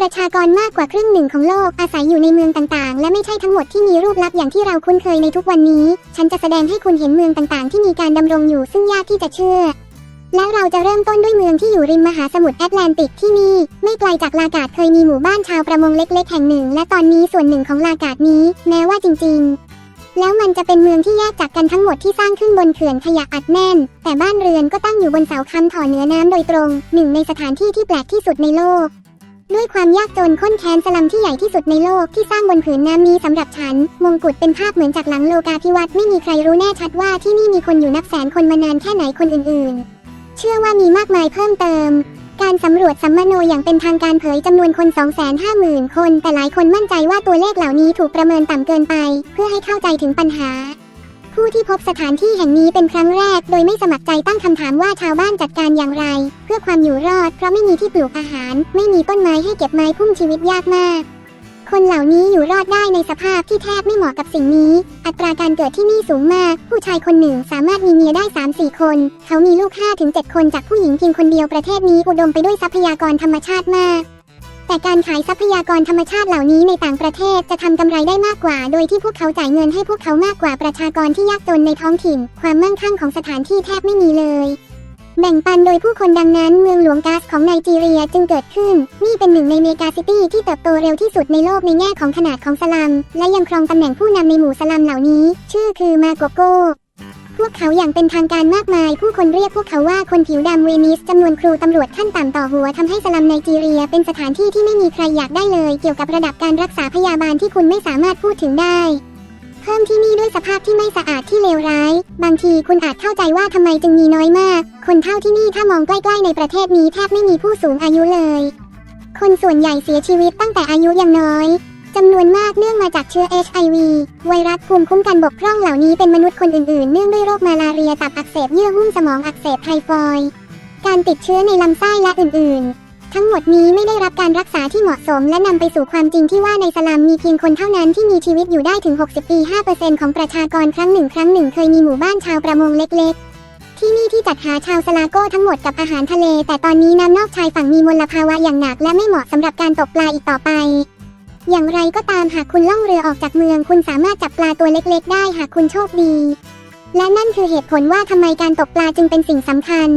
ประชากรมากกว่าครึ่งหนึ่งของโลกอาศัยอยู่ในเมืองต่างๆ และไม่ใช่ทั้งหมดที่มีรูปลักษณ์อย่างที่เราคุ้นเคยในทุกวันนี้ ฉันจะแสดงให้คุณเห็นเมืองต่างๆ ที่มีการดำรงอยู่ซึ่งยากที่จะเชื่อ แล้วเราจะเริ่มต้นด้วยเมืองที่อยู่ริมมหาสมุทรแอตแลนติกที่นี่ ไม่ไกลจากลากาดเคยมีหมู่บ้านชาวประมงเล็ก ๆ แห่งหนึ่ง และตอนนี้ส่วนหนึ่งของลากาดนี้ แม้ว่าจริง ๆแล้วมันจะเป็นเมืองที่แยกจากกันทั้งหมดที่สร้างขึ้นบนเขื่อนขยะอัดแน่น แต่บ้านเรือนก็ตั้งอยู่บนเสาค้ำถ่อเหนือน้ำโดยตรง หนึ่งในสถานที่ที่แปลกที่สุดในโลก ด้วยความยากจนข้นแค้นสลัมที่ใหญ่ที่สุดในโลกที่สร้างบนผืนน้ำนี้สำหรับฉัน มงกุฎเป็นภาพเหมือนจากหลังโลกาภิวัตน์ไม่มีใครรู้แน่ชัดว่าที่นี่มีคนอยู่นับแสนคนมานานแค่ไหนคนอื่นๆ เชื่อว่ามีมากมายเพิ่มเติม การสำรวจสัมมโนอย่างเป็นทางการเผยจำนวนคน 250,000 คน แต่หลายคนมั่นใจว่าตัวเลขเหล่านี้ถูกประเมินต่ำเกินไป เพื่อให้เข้าใจถึงปัญหา ผู้ที่พบสถานที่แห่งนี้เป็นครั้งแรก โดยไม่สมัครใจตั้งคำถามว่าชาวบ้านจัดการอย่างไร เพื่อความอยู่รอด เพราะไม่มีที่ปลูกอาหาร ไม่มีต้นไม้ให้เก็บไม้พุ่มชีวิตยากมาก คนเหล่านี้อยู่รอดได้ในสภาพที่แทบไม่เหมาะกับสิ่งนี้ อัตราการเกิดที่นี่สูงมาก ผู้ชายคนหนึ่งสามารถมีเมียได้ 3-4 คน เขามีลูก5-7คนจากผู้หญิงเพียงคนเดียวประเทศนี้อุดมไปด้วยทรัพยากรธรรมชาติมาก แต่การขายทรัพยากรธรรมชาติเหล่านี้ในต่างประเทศจะทำกำไรได้มากกว่า โดยที่พวกเขาจ่ายเงินให้พวกเขามากกว่าประชากรที่ยากจนในท้องถิ่น ความมั่งคั่งของสถานที่แทบไม่มีเลยแบ่งปันโดยผู้คนดังนั้นเมืองหลวงก๊าซของไนจีเรียจึงเกิดขึ้น นี่เป็นหนึ่งในเมกาซิตี้ที่เติบโตเร็วที่สุดในโลกในแง่ของขนาดของสลัม และยังครองตำแหน่งผู้นำในหมู่สลัมเหล่านี้ ชื่อคือมาโกโก พวกเขาอย่างเป็นทางการมากมาย ผู้คนเรียกพวกเขาว่าคนผิวดำเวนิสจำนวนครูตำรวจขั้นต่ำต่อหัวทำให้สลัมไนจีเรีย เป็นสถานที่ที่ไม่มีใครอยากได้เลย เกี่ยวกับระดับการรักษาพยาบาลที่คุณไม่สามารถพูดถึงได้ เพิ่มที่นี่ด้วยสภาพที่ไม่สะอาดที่เลวร้าย บางทีคุณอาจเข้าใจว่าทำไมจึงมีน้อยมาก คนเท่าที่นี่ถ้ามองใกล้ๆในประเทศนี้แทบไม่มีผู้สูงอายุเลย คนส่วนใหญ่เสียชีวิตตั้งแต่อายุยังน้อย จำนวนมากเนื่องมาจากเชื้อ HIV ไวรัสภูมิคุ้มกันบกพร่องเหล่านี้เป็นมนุษย์คนอื่นๆ เนื่องด้วยโรคมาลาเรียตับอักเสบเยื่อหุ้มสมองอักเสบไทฟอยด์การติดเชื้อในลำไส้และอื่นๆ ทั้งหมดนี้ไม่ได้รับการรักษาที่เหมาะสม และนำไปสู่ความจริงที่ว่าในสลัมมีเพียงคนเท่านั้นที่มีชีวิตอยู่ได้ถึง 60 ปี 5%ของประชากรครั้งหนึ่งครั้งหนึ่งเคยมีหมู่บ้านชาวประมงเล็กๆที่นี่ที่จัดหาชาวสลาโก้ทั้งหมดกับอาหารทะเล แต่ตอนนี้น้ำนอกชายฝั่งมีมลภาวะอย่างหนักและไม่เหมาะสำหรับการตกปลาอีกต่อไป อย่างไรก็ตามหากคุณล่องเรือออกจากเมือง คุณสามารถจับปลาตัวเล็กๆ ได้หากคุณโชคดี และนั่นคือเหตุผลว่าทำไมการตกปลาจึงเป็นสิ่งสำคัญ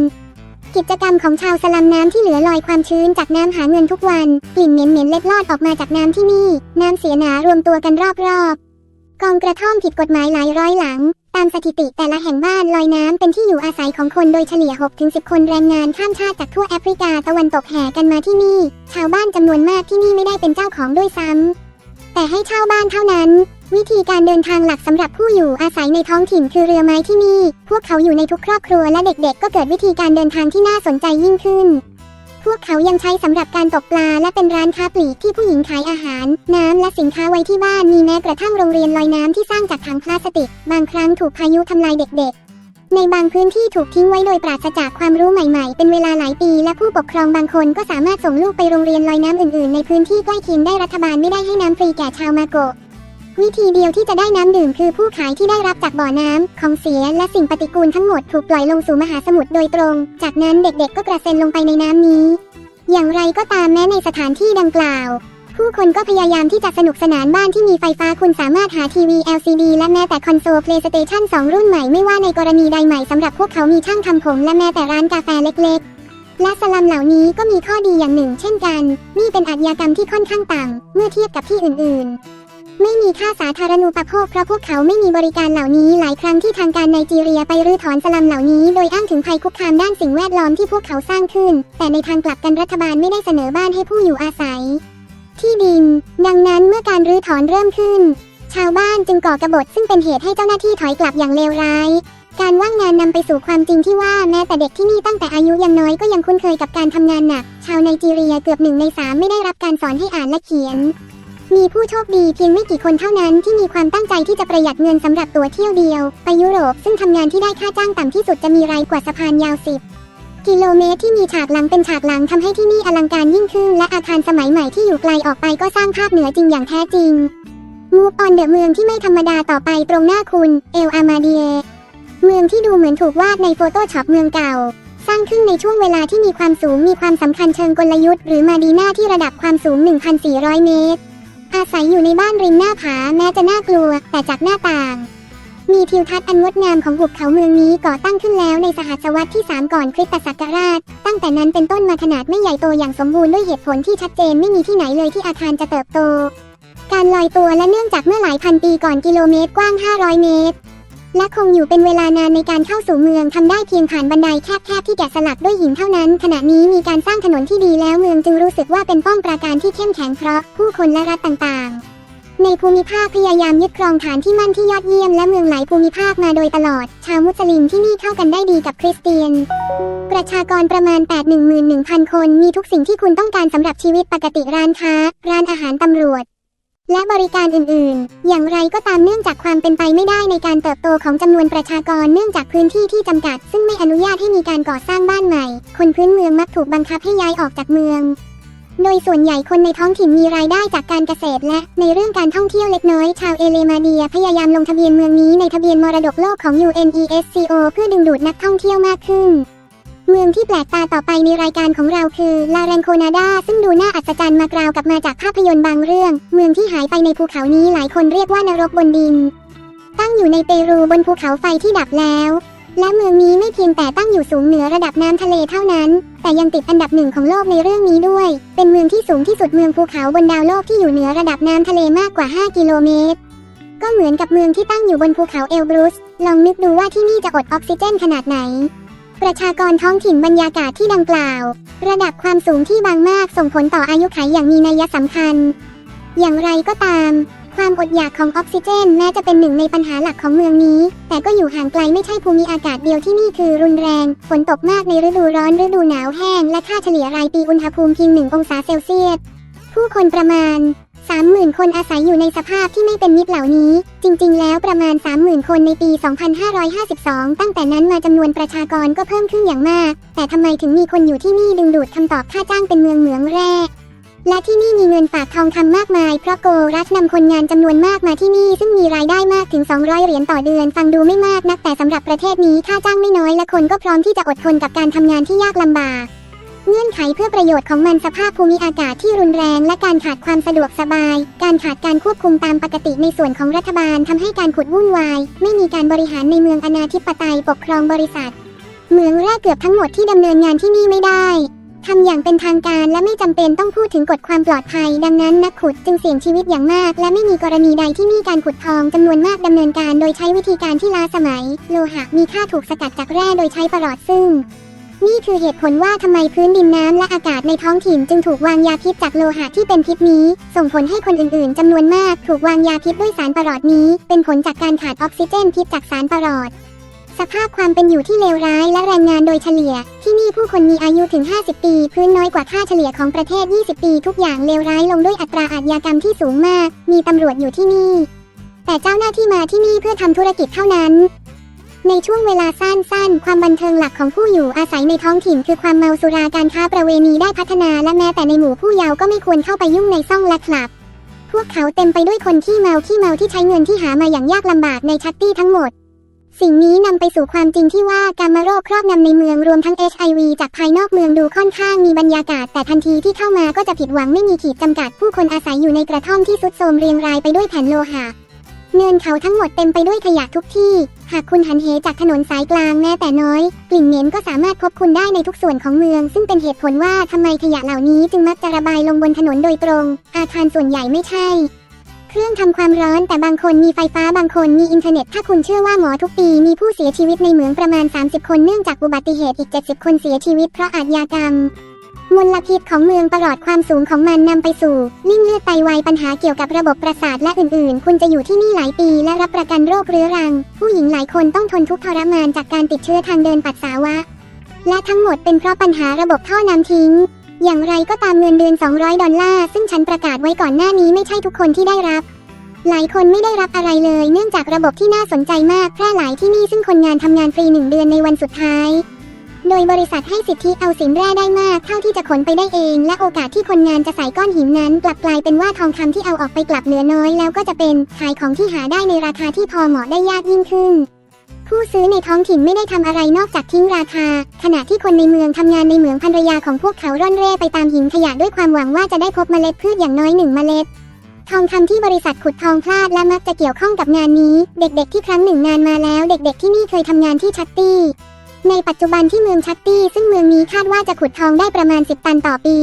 กิจกรรมของชาวสลัมน้ำที่เหลือลอยความชื้นจากน้ำหาเงินทุกวัน กลิ่นเหม็นเหม็นเล็ดลอดออกมาจากน้ำที่นี่ น้ำเสียหนารวมตัวกันรอบๆกองกระท่อมผิดกฎหมายหลายร้อยหลัง ตามสถิติแต่ละแห่งบ้านลอยน้ำเป็นที่อยู่อาศัยของคนโดยเฉลี่ย 6-10 คนแรงงานข้ามชาติจากทั่วแอฟริกาตะวันตกแห่กันมาที่นี่ ชาวบ้านจำนวนมากที่นี่ไม่ได้เป็นเจ้าของด้วยซ้ำแต่ให้เช่าบ้านเท่านั้น วิธีการเดินทางหลักสำหรับผู้อยู่อาศัยในท้องถิ่นคือเรือไม้ที่นี่ พวกเขาอยู่ในทุกครอบครัวและเด็กๆ ก็เกิดวิธีการเดินทางที่น่าสนใจยิ่งขึ้น พวกเขายังใช้สำหรับการตกปลาและเป็นร้านค้าปลีกที่ผู้หญิงขายอาหาร น้ำและสินค้าไว้ที่บ้านมีแม้กระทั่งโรงเรียนลอยน้ำที่สร้างจากถังพลาสติก บางครั้งถูกพายุทำลายเด็กๆ ในบางพื้นที่ถูกทิ้งไว้โดยปราศจากความรู้ใหม่ๆ เป็นเวลาหลายปี และผู้ปกครองบางคนก็สามารถส่งลูกไปโรงเรียนลอยน้ำอื่นๆ ในพื้นที่ใกล้เคียงได้รัฐบาลไม่ได้ให้น้ำฟรีแก่ชาวมาโกะ วิธีเดียวที่จะได้น้ำดื่มคือผู้ขายที่ได้รับจากบ่อน้ำของเสียและสิ่งปฏิกูลทั้งหมดถูกปล่อยลงสู่มหาสมุทรโดยตรง จากนั้นเด็กๆ ก็กระเซ็นลงไปในน้ำนี้ อย่างไรก็ตามแม้ในสถานที่ดังกล่าว ผู้คนก็พยายามที่จะสนุกสนานบ้านที่มีไฟฟ้าคุณสามารถหาทีวี LCD และแม้แต่คอนโซล PlayStation 2 รุ่นใหม่ไม่ว่าในกรณีใดใหม่สำหรับพวกเขามีช่างทำผมและแม้แต่ร้านกาแฟเล็กๆและสลัมเหล่านี้ก็มีข้อดีอย่างหนึ่งเช่นกัน นี่เป็นอาชญากรรมที่ค่อนข้างต่ำเมื่อเทียบกับที่อื่นๆ ไม่มีค่าสาธารณูปโภคเพราะพวกเขาไม่มีบริการเหล่านี้หลายครั้งที่ทางการไนจีเรียไปรื้อถอนสลัมเหล่านี้ โดยอ้างถึงภัยคุกคามด้านสิ่งแวดล้อมที่พวกเขาสร้างขึ้น แต่ในทางกลับกันรัฐบาลไม่ได้เสนอบ้านให้ผู้อยู่อาศัย ที่ดิน ดังนั้นเมื่อการรื้อถอนเริ่มขึ้น ชาวบ้านจึงก่อกบฏซึ่งเป็นเหตุให้เจ้าหน้าที่ถอยกลับอย่างเลวร้ายการว่างงานนำไปสู่ความจริงที่ว่าแม้แต่เด็กที่นี่ตั้งแต่อายุยังน้อยก็ยังคุ้นเคยกับการทำงานหนัก ชาวไนจีเรียเกือบหนึ่งในสามไม่ได้รับการสอนให้อ่านและเขียน มีผู้โชคดีเพียงไม่กี่คนเท่านั้นที่มีความตั้งใจที่จะประหยัดเงินสำหรับตั๋วเที่ยวเดียว ไปยุโรปซึ่งทำงานที่ได้ค่าจ้างต่ำที่สุดจะมีรายกว่าสะพานยาวสิบกิโลเมตรที่มีฉากหลังเป็นฉากหลังทำให้ที่นี่อลังการยิ่งขึ้น และอาคารสมัยใหม่ที่อยู่ไกลออกไปก็สร้างภาพเหนือจริงอย่างแท้จริง มูฟออนเดอะเมืองที่ไม่ธรรมดาต่อไปตรงหน้าคุณ เอลอามาเดีย เมืองที่ดูเหมือนถูกวาดในโฟโต้ช็อปเมืองเก่า สร้างขึ้นในช่วงเวลาที่มีความสูงมีความสำคัญเชิงกลยุทธ์หรือมาดีนาที่ระดับความสูง 1,400 เมตร อาศัยอยู่ในบ้านริมหน้าผาแม้จะน่ากลัว แต่จากหน้าต่าง มีทิวทัศน์อันงดงามของหุบเขาเมืองนี้ก่อตั้งขึ้นแล้วในสหัสวรรษที่ 3 ก่อนคริสตศักราช ตั้งแต่นั้นเป็นต้นมาขนาดไม่ใหญ่โตอย่างสมบูรณ์ด้วยเหตุผลที่ชัดเจนไม่มีที่ไหนเลยที่อาคารจะเติบโต การลอยตัวและเนื่องจากเมื่อหลายพันปีก่อนกิโลเมตรกว้าง 500 เมตร และคงอยู่เป็นเวลานานในการเข้าสู่เมืองทำได้เพียงผ่านบันไดแคบๆที่แกะสลักด้วยหินเท่านั้น ขณะนี้มีการสร้างถนนที่ดีแล้วเมืองจึงรู้สึกว่าเป็นป้อมปราการที่เข้มแข็งเพราะผู้คนและรัฐต่างๆในภูมิภาคพยายามยึดครองฐานที่มั่นที่ยอดเยี่ยมและเมืองหลายภูมิภาคมาโดยตลอด ชาวมุสลิมที่นี่เข้ากันได้ดีกับคริสเตียน ประชากรประมาณ 81,100คน มีทุกสิ่งที่คุณต้องการสำหรับชีวิตปกติร้านค้า ร้านอาหารตำรวจ และบริการอื่นๆ อย่างไรก็ตามเนื่องจากความเป็นไปไม่ได้ในการเติบโตของจำนวนประชากรเนื่องจากพื้นที่ที่จำกัด ซึ่งไม่อนุญาตให้มีการก่อสร้างบ้านใหม่ คนพื้นเมืองมักถูกบังคับให้ย้ายออกจากเมือง โดยส่วนใหญ่คนในท้องถิ่นมีรายได้จากการเกษตรและในเรื่องการท่องเที่ยวเล็กน้อย ชาวเอเลมาเดียพยายามลงทะเบียนเมืองนี้ในทะเบียนมรดกโลกของ UNESCO เพื่อดึงดูดนักท่องเที่ยวมากขึ้น เมืองที่แปลกตาต่อไปในรายการของเราคือลาแรงโคนาดาซึ่งดูน่าอัศจรรย์มากราวกับมาจากภาพยนตร์บางเรื่อง เมืองที่หายไปในภูเขานี้หลายคนเรียกว่านรกบนดิน ตั้งอยู่ในเปรูบนภูเขาไฟที่ดับแล้ว และเมืองนี้ไม่เพียงแต่ตั้งอยู่สูงเหนือระดับน้ำทะเลเท่านั้น แต่ยังติดอันดับหนึ่งของโลกในเรื่องนี้ด้วย เป็นเมืองที่สูงที่สุดเมืองภูเขาบนดาวโลกที่อยู่เหนือระดับน้ำทะเลมากกว่า 5 กิโลเมตรก็เหมือนกับเมืองที่ตั้งอยู่บนภูเขาเอลบรูสลองนึกดูว่าที่นี่จะอดออกซิเจนขนาดไหน ประชากรท้องถิ่นบรรยากาศที่ดังกล่าว ระดับความสูงที่บางมากส่งผลต่ออายุขัยอย่างมีนัยสำคัญ อย่างไรก็ตาม ความอดอยากของออกซิเจนแม้จะเป็นหนึ่งในปัญหาหลักของเมืองนี้ แต่ก็อยู่ห่างไกลไม่ใช่ภูมิอากาศเดียวที่นี่คือรุนแรง ฝนตกมากในฤดูร้อนฤดูหนาวแห้งและค่าเฉลี่ยรายปีอุณหภูมิเพียงหนึ่งองศาเซลเซียสผู้คนประมาณ 30,000 คนอาศัยอยู่ในสภาพที่ไม่เป็นมิตรเหล่านี้ จริง ๆ แล้วประมาณ 30,000 คนในปี 2552 ตั้งแต่นั้นมาจำนวนประชากรก็เพิ่มขึ้นอย่างมาก แต่ทำไมถึงมีคนอยู่ที่นี่ดึงดูดคำตอบค่าจ้างเป็นเมืองเหมืองแร่และที่นี่มีเงินฝากทองคำมากมาย เพราะโกรัฐนำคนงานจำนวนมากมาที่นี่ ซึ่งมีรายได้มากถึง 200 เหรียญต่อเดือน ฟังดูไม่มากนักแต่สำหรับประเทศนี้ค่าจ้างไม่น้อยและคนก็พร้อมที่จะอดทนกับการทำงานที่ยากลำบาก เงื่อนไขเพื่อประโยชน์ของมันสภาพภูมิอากาศที่รุนแรง และการขาดความสะดวกสบาย การขาดการควบคุมตามปกติในส่วนของรัฐบาลทำให้การขุดวุ่นวาย ไม่มีการบริหารในเมืองอนาธิปไตยปกครองบริษัท เมืองแรกเกือบทั้งหมดที่ดำเนินงานที่นี่ไม่ได้ทำอย่างเป็นทางการและไม่จำเป็นต้องพูดถึงกฎความปลอดภัย ดังนั้นนักขุดจึงเสี่ยงชีวิตอย่างมาก และไม่มีกรณีใดที่นี่การขุดทองจำนวนมากดำเนินการโดยใช้วิธีการที่ล้าสมัย โลหะมีค่าถูกสกัดจากแร่โดยใช้ประหลอดซึ่ง นี่คือเหตุผลว่าทำไมพื้นดินน้ำและอากาศในท้องถิ่นจึงถูกวางยาพิษจากโลหะที่เป็นพิษนี้ ส่งผลให้คนอื่นๆจำนวนมากถูกวางยาพิษด้วยสารปรอดนี้ เป็นผลจากการขาดออกซิเจนพิษจากสารปรอดสภาพความเป็นอยู่ที่เลวร้ายและแรงงานโดยเฉลี่ย ที่นี่ผู้คนมีอายุถึง 50 ปี พื้นน้อยกว่าค่าเฉลี่ยของประเทศ 20 ปี ทุกอย่างเลวร้ายลงด้วยอัตราอาชญากรรมที่สูงมาก มีตำรวจอยู่ที่นี่ แต่เจ้าหน้าที่มาที่นี่เพื่อทำธุรกิจเท่านั้น ในช่วงเวลาสั้นๆ ความบันเทิงหลักของผู้อยู่อาศัยในท้องถิ่นคือความเมาสุราการค้าประเวณีได้พัฒนาและแม้แต่ในหมู่ผู้เยาว์ก็ไม่ควรเข้าไปยุ่งในซ่องและคลับ พวกเขาเต็มไปด้วยคนที่เมาที่เมาที่ใช้เงินที่หามาอย่างยากลำบากในชัตตี้ทั้งหมด สิ่งนี้นำไปสู่ความจริงที่ว่าการมาโรคครอบงำในเมืองรวมทั้ง HIV จากภายนอกเมืองดูค่อนข้างมีบรรยากาศ แต่ทันทีที่เข้ามาก็จะผิดหวังไม่มีขีดจำกัด ผู้คนอาศัยอยู่ในกระท่อมที่สุดโทรมเรียงรายไปด้วยแผ่นโลหะ เนินเขาทั้งหมดเต็มไปด้วยขยะทุกที่ หากคุณหันเหจากถนนสายกลางแม้แต่น้อย กลิ่นเหม็นก็สามารถพบคุณได้ในทุกส่วนของเมือง ซึ่งเป็นเหตุผลว่าทำไมขยะเหล่านี้จึงมักจะระบายลงบนถนนโดยตรง อาคารส่วนใหญ่ไม่ใช่ เครื่องทำความร้อนแต่บางคนมีไฟฟ้าบางคนมีอินเทอร์เน็ต ถ้าคุณเชื่อว่าหมอทุกปีมีผู้เสียชีวิตในเหมืองประมาณ 30 คนเนื่องจากอุบัติเหตุอีก 70 คนเสียชีวิตเพราะอาชญากรรม มลพิษของเมืองประหลอดความสูงของมันนำไปสู่ ลิ่งเลือดไตวายปัญหาเกี่ยวกับระบบประสาทและอื่นๆ คุณจะอยู่ที่นี่หลายปีและรับประกันโรคเรื้อรัง ผู้หญิงหลายคนต้องทนทุกข์ทรมานจากการติดเชื้อทางเดินปัสสาวะ และทั้งหมดเป็นเพราะปัญหาระบบท่อน้ำทิ้ง อย่างไรก็ตามเงินเดือน 200 ดอลลาร์ซึ่งฉันประกาศไว้ก่อนหน้านี้ไม่ใช่ทุกคนที่ได้รับหลายคนไม่ได้รับอะไรเลย เนื่องจากระบบที่น่าสนใจมากแพร่หลายที่นี่ซึ่งคนงานทำงานฟรีหนึ่งเดือนในวันสุดท้าย โดยบริษัทให้สิทธิเอาสินแร่ได้มากเท่าที่จะขนไปได้เอง และโอกาสที่คนงานจะใส่ก้อนหินนั้น กลับกลายเป็นว่าทองคำที่เอาออกไปกลับเหลือน้อย แล้วก็จะเป็นขายของที่หาได้ในราคาที่พอเหมาะได้ยากยิ่งขึ้นผู้ซื้อในท้องถิ่นไม่ได้ทำอะไรนอกจากทิ้งราคา ขณะที่คนในเมืองทำงานในเหมืองภรรยาของพวกเขาร่อนเร่ไปตามหินขยะด้วยความหวังว่าจะได้พบเมล็ดพืชอย่างน้อยหนึ่งเมล็ด ทองคำที่บริษัทขุดทองพลาดและมักจะเกี่ยวข้องกับงานนี้ เด็กๆที่ครั้งหนึ่งนานมาแล้ว เด็กๆที่นี่เคยทำงานที่ชัตตี้ ในปัจจุบันที่เมืองชัตตี้ซึ่งเมืองนี้คาดว่าจะขุดทองได้ประมาณ 10 ตันต่อปี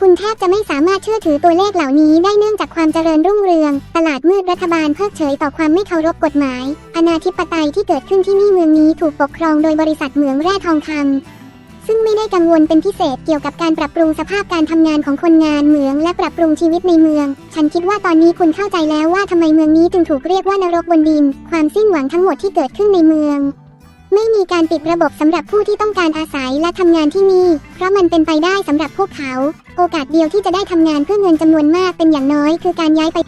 คุณแทบจะไม่สามารถเชื่อถือตัวเลขเหล่านี้ได้เนื่องจากความเจริญรุ่งเรือง ตลาดมืดรัฐบาลเพิกเฉยต่อความไม่เคารพกฎหมาย อนาธิปไตยที่เกิดขึ้นที่นี่เมืองนี้ถูกปกครองโดยบริษัทเหมืองแร่ทองคำซึ่งไม่ได้กังวลเป็นพิเศษเกี่ยวกับการปรับปรุงสภาพการทำงานของคนงานเหมืองและปรับปรุงชีวิตในเมือง ฉันคิดว่าตอนนี้คุณเข้าใจแล้วว่าทำไมเมืองนี้จึงถูกเรียกว่านรกบนดิน ความสิ้นหวังทั้งหมดที่เกิดขึ้นในเมือง ไม่มีการปิดระบบสำหรับผู้ที่ต้องการอาศัยและทำงานที่นี่ เพราะมันเป็นไปได้สำหรับพวกเขา โอกาสเดียวที่จะได้ทำงานเพื่อเงินจำนวนมากเป็นอย่างน้อย คือการย้ายไป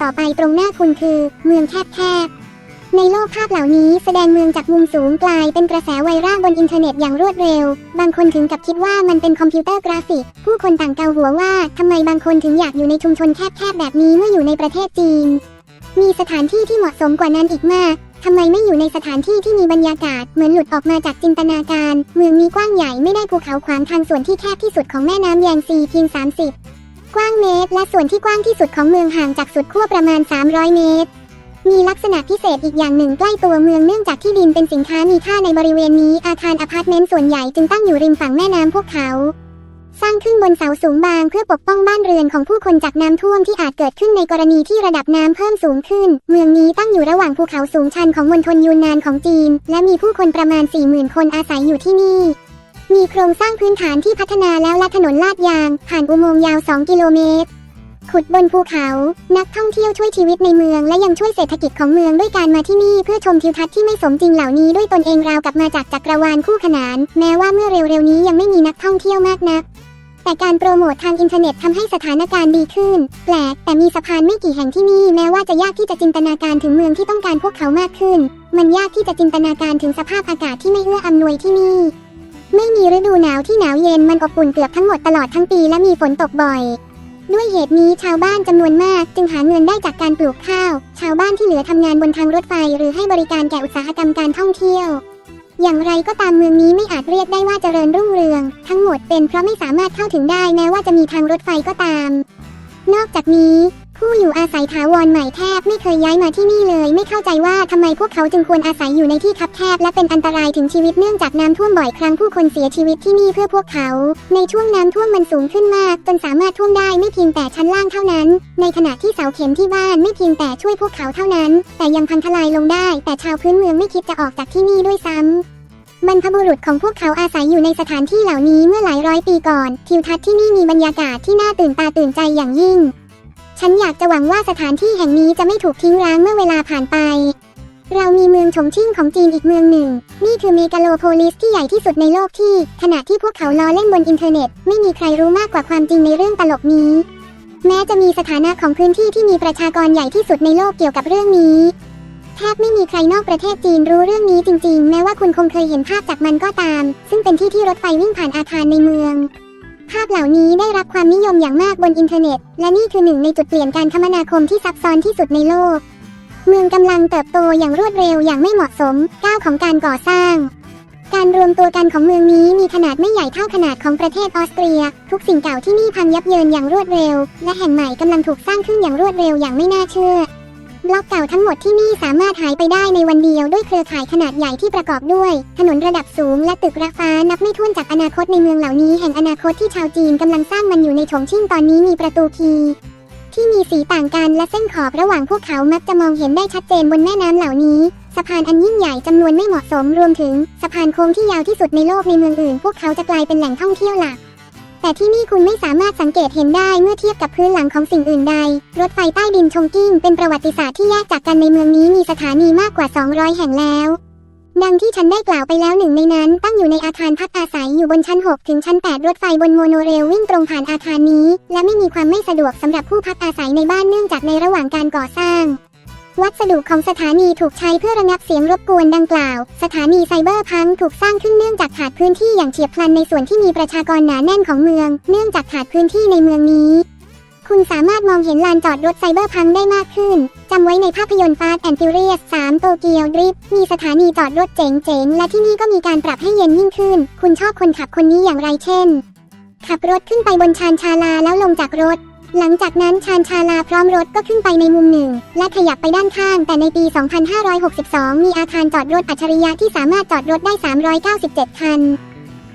ต่อไปตรงหน้าคุณคือ เมืองแคบๆ ในโลกภาพเหล่านี้แสดงเมืองจากมุมสูงกลายเป็นกระแสไวรัลบนอินเทอร์เน็ตอย่างรวดเร็ว บางคนถึงกับคิดว่ามันเป็นคอมพิวเตอร์กราฟิก ผู้คนต่างเกาหัวว่าทำไมบางคนถึงอยากอยู่ในชุมชนแคบๆแบบนี้เมื่ออยู่ในประเทศจีนมีสถานที่ที่เหมาะสมกว่านั้นอีกมาก ทำไมไม่อยู่ในสถานที่ที่มีบรรยากาศ เหมือนหลุดออกมาจากจินตนาการ เมืองนี้กว้างใหญ่ไม่ได้ภูเขาขวางทางส่วนที่แคบที่สุดของแม่น้ำแยงซีเพียง 30 กว้างเมตร และส่วนที่กว้างที่สุดของเมืองห่างจากสุดขั้วประมาณ 300 เมตรมีลักษณะพิเศษอีกอย่างหนึ่งใกล้ตัวเมืองเนื่องจากที่ดินเป็นสินค้ามีค่าในบริเวณนี้อาคารอพาร์ตเมนต์ส่วนใหญ่จึงตั้งอยู่ริมฝั่งแม่น้ำพวกเขา สร้างขึ้นบนเสาสูงบางเพื่อปกป้องบ้านเรือนของผู้คนจากน้ำท่วมที่อาจเกิดขึ้นในกรณีที่ระดับน้ำเพิ่มสูงขึ้น เมืองนี้ตั้งอยู่ระหว่างภูเขาสูงชันของมณฑลยูนนานของจีน และมีผู้คนประมาณ 40,000 คนอาศัยอยู่ที่นี่มีโครงสร้างพื้นฐานที่พัฒนาแล้วและถนนลาดยาง ผ่านอุโมงค์ยาว 2 กิโลเมตร ขุดบนภูเขา นักท่องเที่ยวช่วยชีวิตในเมือง และยังช่วยเศรษฐกิจของเมืองด้วยการมาที่นี่เพื่อชมทิวทัศน์ที่ไม่สมจริงเหล่านี้ด้วยตนเองราวกับมาจากจักรวาลคู่ขนาน แม้ว่าเมื่อเร็วๆนี้ยังไม่มีนักท่องเที่ยวมากนัก แต่การโปรโมททางอินเทอร์เน็ตทำให้สถานการณ์ดีขึ้น แปลก แต่มีสะพานไม่กี่แห่งที่นี่แม้ว่าจะยากที่จะจินตนาการถึงเมืองที่ต้องการพวกเขามากขึ้น มันยากที่จะจินตนาการถึงสภาพอากาศที่ไม่เอื้ออำนวยที่นี่ ไม่มีฤดูหนาวที่หนาวเย็นมันอบอุ่นเกือบทั้งหมดตลอดทั้งปีและมีฝนตกบ่อยด้วยเหตุนี้ชาวบ้านจำนวนมาก จึงหาเงินได้จากการปลูกข้าว ชาวบ้านที่เหลือทำงานบนทางรถไฟ หรือให้บริการแก่อุตสาหกรรมการท่องเที่ยว อย่างไรก็ตามเมืองนี้ไม่อาจเรียกได้ว่าเจริญรุ่งเรือง ทั้งหมดเป็นเพราะไม่สามารถเข้าถึงได้แม้ว่าจะมีทางรถไฟก็ตาม นอกจากนี้ ผู้อยู่อาศัยถาวรใหม่แทบไม่เคยย้ายมาที่นี่เลย ไม่เข้าใจว่าทำไมพวกเขาจึงควรอาศัยอยู่ในที่คับแคบและเป็นอันตรายถึงชีวิตเนื่องจากน้ำท่วมบ่อยครั้งผู้คนเสียชีวิตที่นี่เพื่อพวกเขา ในช่วงน้ำท่วมมันสูงขึ้นมาก จนสามารถท่วมได้ไม่เพียงแต่ชั้นล่างเท่านั้น ในขณะที่เสาเข็มที่บ้านไม่เพียงแต่ช่วยพวกเขาเท่านั้น แต่ยังพังทลายลงได้ แต่ชาวพื้นเมืองไม่คิดจะออกจากที่นี่ด้วยซ้ำบรรพบุรุษของพวกเขาอาศัยอยู่ในสถานที่เหล่านี้เมื่อหลายร้อยปีก่อน ทิวทัศน์ที่นี่มีบรรยากาศที่น่าตื่นตาตื่นใจอย่างยิ่ง ฉันอยากจะหวังว่าสถานที่แห่งนี้จะไม่ถูกทิ้งร้างเมื่อเวลาผ่านไป เรามีเมืองฉงชิ่งของจีนอีกเมืองหนึ่ง นี่คือเมกาโลโพลิสที่ใหญ่ที่สุดในโลกที่ ขณะที่พวกเขาล้อเล่นบนอินเทอร์เน็ต ไม่มีใครรู้มากกว่าความจริงในเรื่องตลกนี้ แม้จะมีสถานะของพื้นที่ที่มีประชากรใหญ่ที่สุดในโลกเกี่ยวกับเรื่องนี้แทบไม่มีใครนอกประเทศจีนรู้เรื่องนี้จริงๆ แม้ว่าคุณคงเคยเห็นภาพจากมันก็ตาม ซึ่งเป็นที่ที่รถไฟวิ่งผ่านอาคารในเมือง ภาพเหล่านี้ได้รับความนิยมอย่างมากบนอินเทอร์เน็ต และนี่คือหนึ่งในจุดเปลี่ยนการคมนาคมที่ซับซ้อนที่สุดในโลก เมืองกำลังเติบโตอย่างรวดเร็วอย่างไม่เหมาะสม ก้าวของการก่อสร้าง การรวมตัวกันของเมืองนี้มีขนาดไม่ใหญ่เท่าขนาดของประเทศออสเตรีย ทุกสิ่งเก่าที่นี่พังยับเยินอย่างรวดเร็ว และแห่งใหม่กำลังถูกสร้างขึ้นอย่างรวดเร็วอย่างไม่น่าเชื่อ บล็อกเก่าทั้งหมดที่นี่สามารถหายไปได้ในวันเดียวด้วยเครือข่ายขนาดใหญ่ที่ประกอบด้วย ถนนระดับสูงและตึกระฟ้านับไม่ถ้วนจากอนาคตในเมืองเหล่านี้แห่งอนาคตที่ชาวจีนกำลังสร้างมันอยู่ในฉงชิ่งตอนนี้มีประตูคีที่มีสีต่างกันและเส้นขอบระหว่างพวกเขามักจะมองเห็นได้ชัดเจนบนแม่น้ำเหล่านี้ สะพานอันยิ่งใหญ่จำนวนไม่เหมาะสมรวมถึง สะพานโค้งที่ยาวที่สุดในโลกในเมืองอื่น พวกเขาจะกลายเป็นแหล่งท่องเที่ยวหลัก แต่ที่นี่คุณไม่สามารถสังเกตเห็นได้เมื่อเทียบกับพื้นหลังของสิ่งอื่นใด รถไฟใต้ดินชงกิ้งเป็นประวัติศาสตร์ที่แยกจากกันในเมืองนี้มีสถานีมากกว่า 200 แห่งแล้วดังที่ฉันได้กล่าวไปแล้วหนึ่งในนั้น ตั้งอยู่ในอาคารพักอาศัยอยู่บนชั้น 6 ถึงชั้น 8 รถไฟบนโมโนเรลวิ่งตรงผ่านอาคารนี้ และไม่มีความไม่สะดวกสำหรับผู้พักอาศัยในบ้านเนื่องจากในระหว่างการก่อสร้าง วัสดุของสถานีถูกใช้เพื่อระงับเสียงรบกวนดังกล่าว สถานีไซเบอร์พังถูกสร้างขึ้นเนื่องจากขาดพื้นที่อย่างเฉียบพลันในส่วนที่มีประชากรหนาแน่นของเมือง เนื่องจากขาดพื้นที่ในเมืองนี้ คุณสามารถมองเห็นลานจอดรถไซเบอร์พังได้มากขึ้น จำไว้ในภาพยนตร์ Fast and Furious 3โตเกียวดริฟมีสถานีจอดรถเจ๋งๆ และที่นี่ก็มีการปรับให้เย็นยิ่งขึ้น คุณชอบคนขับคนนี้อย่างไรเช่น ขับรถขึ้นไปบนชานชาลาแล้วลงจากรถ หลังจากนั้นชานชาลาพร้อมรถก็ขึ้นไปในมุมหนึ่ง และขยับไปด้านข้าง แต่ในปี 2562 มีอาคารจอดรถอัจฉริยะที่สามารถจอดรถได้ 397 คัน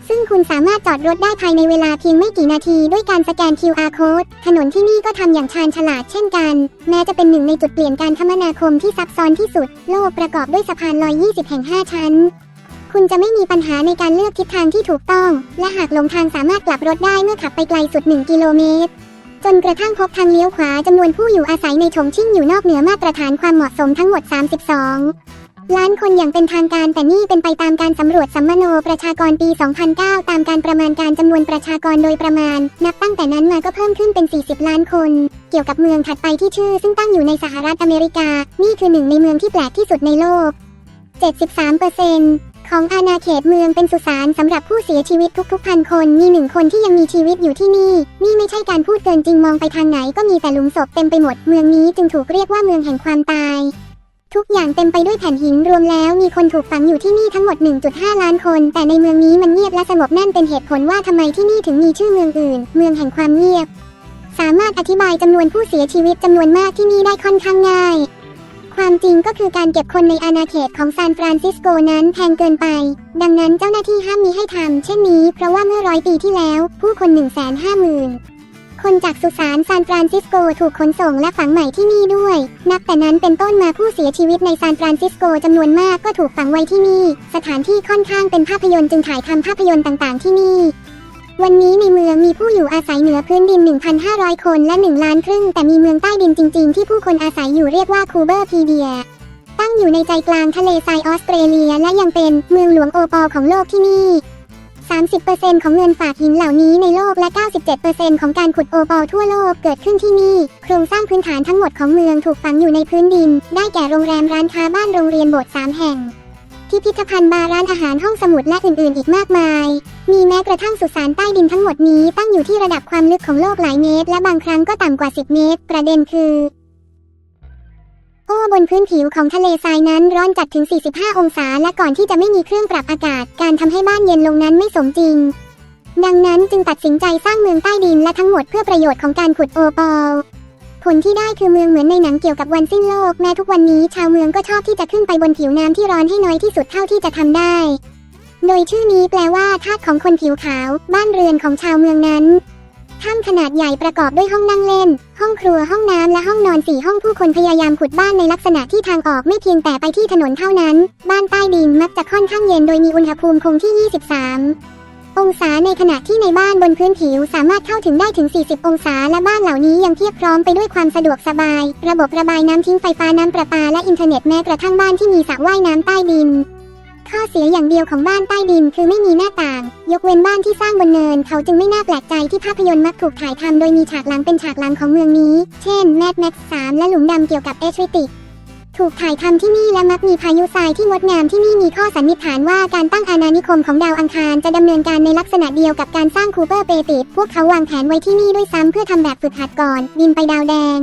ซึ่งคุณสามารถจอดรถได้ภายในเวลาเพียงไม่กี่นาทีด้วยการสแกน QR code ถนนที่นี่ก็ทำอย่างชาญฉลาดเช่นกัน แม้จะเป็นหนึ่งในจุดเปลี่ยนการคมนาคมที่ซับซ้อนที่สุด โลกประกอบด้วยสะพานลอย 20 แห่ง 5 ชั้นคุณจะไม่มีปัญหาในการเลือกทิศทางที่ถูกต้อง และหากหลงทางสามารถกลับรถได้เมื่อขับไปไกลสุด 1 กิโลเมตร จนกระทั่งพบทางเลี้ยวขวาจำนวนผู้อยู่อาศัยในฉงชิ่งอยู่นอกเหนือมาตรฐานความเหมาะสมทั้งหมด 32 ล้านคนอย่างเป็นทางการแต่นี่เป็นไปตามการสำรวจสัมมโนประชากรปี 2009 ตามการประมาณการจำนวนประชากรโดยประมาณ นับตั้งแต่นั้นมาก็เพิ่มขึ้นเป็น 40 ล้านคน เกี่ยวกับเมืองถัดไปที่ชื่อ ซึ่งตั้งอยู่ในสหรัฐอเมริกา นี่คือหนึ่งในเมืองที่แปลกที่สุดในโลก 73% ของอาณาเขตเมืองเป็นสุสานสำหรับผู้เสียชีวิตทุกๆพันคน มีหนึ่งคนที่ยังมีชีวิตอยู่ที่นี่ นี่ไม่ใช่การพูดเกินจริงมองไปทางไหนก็มีแต่หลุมศพเต็มไปหมด เมืองนี้จึงถูกเรียกว่าเมืองแห่งความตาย ทุกอย่างเต็มไปด้วยแผ่นหินรวมแล้วมีคนถูกฝังอยู่ที่นี่ทั้งหมด 1.5 ล้านคน แต่ในเมืองนี้มันเงียบและสงบนั่นเป็นเหตุผลว่าทำไมที่นี่ถึงมีชื่อเมืองอื่น เมืองแห่งความเงียบ สามารถอธิบายจำนวนผู้เสียชีวิตจำนวนมากที่นี่ได้ค่อนข้างง่าย ความจริงก็คือการเก็บคนในอาณาเขตของซานฟรานซิสโกนั้นแพงเกินไป ดังนั้นเจ้าหน้าที่ห้ามมีให้ทำเช่นนี้ เพราะว่าเมื่อร้อยปีที่แล้ว ผู้คน 1 5 0 0 0 0คนจากสุสานซานฟรานซิสโกถูกขนส่งและฝังใหม่ที่นี่ด้วย นับแต่นั้นเป็นต้นมาผู้เสียชีวิตในซานฟรานซิสโกจำนวนมากก็ถูกฝังไว้ที่นี่ สถานที่ค่อนข้างเป็นภาพยนตร์จึงถ่ายทำภาพยนตร์ต่างๆที่นี่ วันนี้ในเมืองมีผู้อยู่อาศัยเหนือพื้นดิน 1,500 คนและ 1 ล้านครึ่ง แต่มีเมืองใต้ดินจริง ๆ ที่ผู้คนอาศัยอยู่เรียกว่าคูเบอร์พีเดีย ตั้งอยู่ในใจกลางทะเลทรายออสเตรเลีย และยังเป็นเมืองหลวงโอปอลของโลกที่นี่ 30%ของเงินฝากหินเหล่านี้ในโลกและ 97%ของการขุดโอปอลทั่วโลกเกิดขึ้นที่นี่ โครงสร้างพื้นฐานทั้งหมดของเมืองถูกฝังอยู่ในพื้นดิน ได้แก่โรงแรมร้านค้าบ้านโรงเรียนโบสถ์สามแห่ง พิพิธภัณฑ์บาร์ร้านอาหารห้องสมุดและอื่นๆ อีกมากมาย มีแม้กระทั่งสุสานใต้ดินทั้งหมดนี้ตั้งอยู่ที่ระดับความลึกของโลกหลายเมตร และบางครั้งก็ต่ำกว่า 10 เมตร ประเด็นคือ โอ้บนพื้นผิวของทะเลทรายนั้นร้อนจัดถึง 45 องศา และก่อนที่จะไม่มีเครื่องปรับอากาศ การทำให้บ้านเย็นลงนั้นไม่สมจริง ดังนั้นจึงตัดสินใจสร้างเมืองใต้ดินและทั้งหมดเพื่อประโยชน์ของการขุดโอปอล ผลที่ได้คือเมืองเหมือนในหนังเกี่ยวกับวันสิ้นโลก แม้ทุกวันนี้ชาวเมืองก็ชอบที่จะขึ้นไปบนผิวน้ำที่ร้อนให้น้อยที่สุดเท่าที่จะทำได้ โดยชื่อนี้แปลว่าธาตุของคนผิวขาว บ้านเรือนของชาวเมืองนั้นถ้ำขนาดใหญ่ประกอบด้วยห้องนั่งเล่น ห้องครัว ห้องน้ำ และห้องนอนสี่ห้องผู้คนพยายามขุดบ้านในลักษณะที่ทางออกไม่เพียงแต่ไปที่ถนนเท่านั้น บ้านใต้ดินมักจะค่อนข้างเย็นโดยมีอุณหภูมิคงที่ 23 องศาในขณะที่ในบ้านบนพื้นผิวสามารถเข้าถึงได้ถึง 40 องศา และบ้านเหล่านี้ยังเพียบพร้อมไปด้วยความสะดวกสบาย ระบบระบายน้ำทิ้งไฟฟ้าน้ำประปาและอินเทอร์เน็ตแม้กระทั่งบ้านที่มีสระว่ายน้ำใต้ดินข้อเสียอย่างเดียวของบ้านใต้ดินคือไม่มีหน้าต่าง ยกเว้นบ้านที่สร้างบนเนิน เขาจึงไม่น่าแปลกใจที่ภาพยนตร์มักถูกถ่ายทำโดยมีฉากหลังเป็นฉากหลังของเมืองนี้ เช่น Mad Max 3และหลุมดำเกี่ยวกับเอชริติก ถูกถ่ายทำที่นี่และมักมีพายุทรายที่งดงามที่นี่มีข้อสันนิษฐานว่าการตั้งอาณานิคมของดาวอังคารจะดำเนินการในลักษณะเดียวกับการสร้างคูเปอร์เปติดพวกเขาวางแผนไว้ที่นี่ด้วยซ้ำเพื่อทำแบบฝึกหัดก่อน บินไปดาวแดง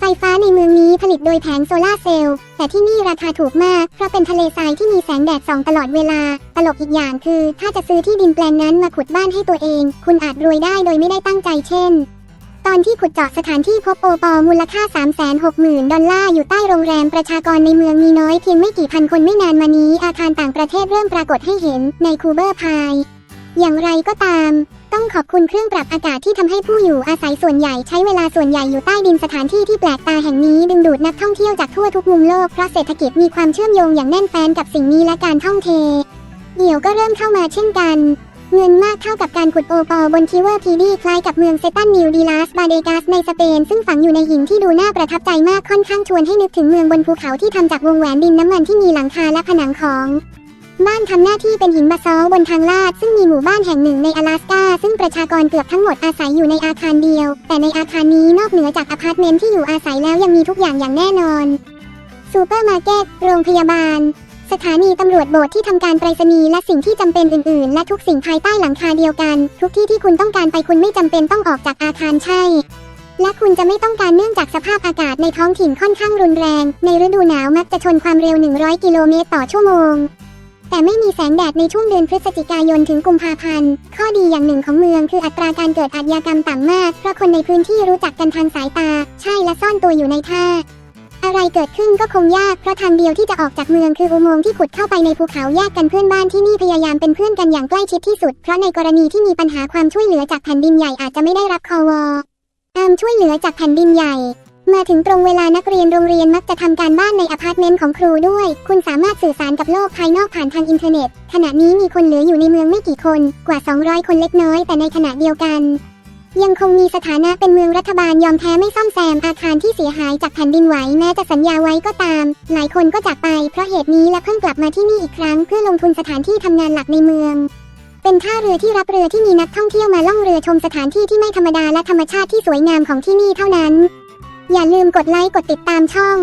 ไฟฟ้าในเมืองนี้ผลิตโดยแผงโซลาร์เซลล์ แต่ที่นี่ราคาถูกมาก เพราะเป็นทะเลทรายที่มีแสงแดดส่องตลอดเวลา ตลกอีกอย่างคือ ถ้าจะซื้อที่ดินแปลงนั้นมาขุดบ้านให้ตัวเอง คุณอาจรวยได้โดยไม่ได้ตั้งใจเช่น ตอนที่ขุดเจาะสถานที่พบโอปอลมูลค่า 360,000 ดอลลาร์อยู่ใต้โรงแรมประชากรในเมืองมีน้อยเพียงไม่กี่พันคนไม่นานมานี้ อาคารต่างประเทศเริ่มปรากฏให้เห็นในคูเบอร์พาย อย่างไรก็ตาม ต้องขอบคุณเครื่องปรับอากาศที่ทำให้ผู้อยู่อาศัยส่วนใหญ่ใช้เวลาส่วนใหญ่อยู่ใต้ดินสถานที่ที่แปลกตาแห่งนี้ดึงดูดนักท่องเที่ยวจากทั่วทุกมุมโลกเพราะเศรษฐกิจมีความเชื่อมโยงอย่างแน่นแฟ้นกับสิ่งนี้และการท่องเทเดี๋ยวก็เริ่มเข้ามาเช่นกัน เงินมากเท่ากับการขุดโอปอลบนทิเวอร์พีดีคล้ายกับเมืองเซตันนิวดีลาสบาเดกัสในสเปน ซึ่งฝังอยู่ในหินที่ดูน่าประทับใจมากค่อนข้างชวนให้นึกถึงเมืองบนภูเขาที่ทำจากวงแหวนดินน้ำมันที่มีหลังคาและผนังของบ้านทำหน้าที่เป็นหินบาซอลบนทางลาด ซึ่งมีหมู่บ้านแห่งหนึ่งใน阿拉สกาซึ่งประชากรเกือบทั้งหมดอาศัยอยู่ในอาคารเดียว แต่ในอาคารนี้นอกเหนือจากอพาร์ตเมนต์ที่อยู่อาศัยแล้วยังมีทุกอย่างอย่างแน่นอนซูเปอร์มาร์เก็ตโรงพยาบาล สถานีตำรวจโบสถ์ที่ทำการไปรษณีย์และสิ่งที่จำเป็นอื่นๆ และทุกสิ่งภายใต้หลังคาเดียวกัน ทุกที่ที่คุณต้องการไปคุณไม่จำเป็นต้องออกจากอาคารใช่ และคุณจะไม่ต้องการเนื่องจากสภาพอากาศในท้องถิ่นค่อนข้างรุนแรง ในฤดูหนาวมักจะชนความเร็ว 100 กิโลเมตรต่อชั่วโมงแต่ไม่มีแสงแดดในช่วงเดือนพฤศจิกายนถึงกุมภาพันธ์ ข้อดีอย่างหนึ่งของเมืองคืออัตราการเกิดอาชญากรรมต่ำมาก เพราะคนในพื้นที่รู้จักกันทางสายตา ใช่และซ่อนตัวอยู่ในท่า อะไรเกิดขึ้นก็คงยาก เพราะทางเดียวที่จะออกจากเมืองคืออุโมงค์ที่ขุดเข้าไปในภูเขาแยกกันเพื่อนบ้านที่นี่พยายามเป็นเพื่อนกันอย่างใกล้ชิดที่สุด เพราะในกรณีที่มีปัญหาความช่วยเหลือจากแผ่นดินใหญ่อาจจะไม่ได้รับคอวอตามช่วยเหลือจากแผ่นดินใหญ่มาถึงตรงเวลานักเรียนโรงเรียนมักจะทำการบ้านในอพาร์ตเมนต์ของครูด้วย คุณสามารถสื่อสารกับโลกภายนอกผ่านทางอินเทอร์เน็ต ขณะนี้มีคนเหลืออยู่ในเมืองไม่กี่คน กว่า 200 คนเล็กน้อย แต่ในขณะเดียวกัน ยังคงมีสถานะเป็นเมืองรัฐบาลยอมแพ้ไม่ซ่อมแซมอาคารที่เสียหายจากแผ่นดินไหวแม้จะสัญญาไว้ก็ตาม หลายคนก็จากไปเพราะเหตุนี้และเพิ่งกลับมาที่นี่อีกครั้งเพื่อลงทุนสถานที่ทำงานหลักในเมือง เป็นท่าเรือที่รับเรือที่มีนักท่องเที่ยวมาล่องเรือชมสถานที่ที่ไม่ธรรมดาและธรรมชาติที่สวยงามของที่นี่เท่านั้น อย่าลืมกดไลค์กดติดตามช่อง